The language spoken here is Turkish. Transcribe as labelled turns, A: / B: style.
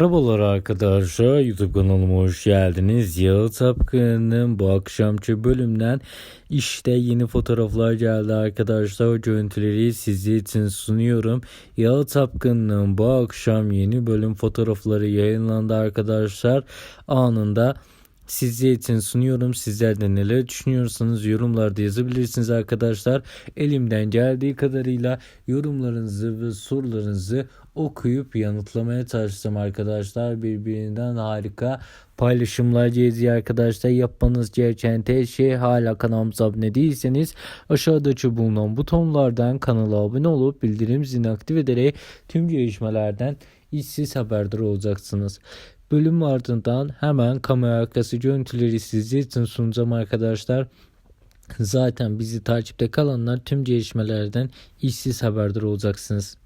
A: Merhabalar arkadaşlar YouTube kanalıma hoş geldiniz. Yağı Tapkın'ın bu akşamki bölümden işte yeni fotoğraflar geldi arkadaşlar. O görüntüleri sizin için sunuyorum. Yağı Tapkın'ın bu akşam yeni bölüm fotoğrafları yayınlandı arkadaşlar. Anında sizler için sunuyorum. Sizler de neler düşünüyorsanız yorumlarda yazabilirsiniz arkadaşlar. Elimden geldiği kadarıyla yorumlarınızı ve sorularınızı okuyup yanıtlamaya çalıştım arkadaşlar. Birbirinden harika paylaşımlar geziyor arkadaşlar. Yapmanız gereken tek şey hala kanalımıza abone değilseniz aşağıdaki bulunan butonlardan kanala abone olup bildirim zilini aktif ederek tüm gelişmelerden işsiz haberdar olacaksınız. Bölüm ardından hemen kamera arkası görüntüleri sizler için sunacağım arkadaşlar. Zaten bizi takipte kalanlar tüm gelişmelerden işsiz haberdar olacaksınız.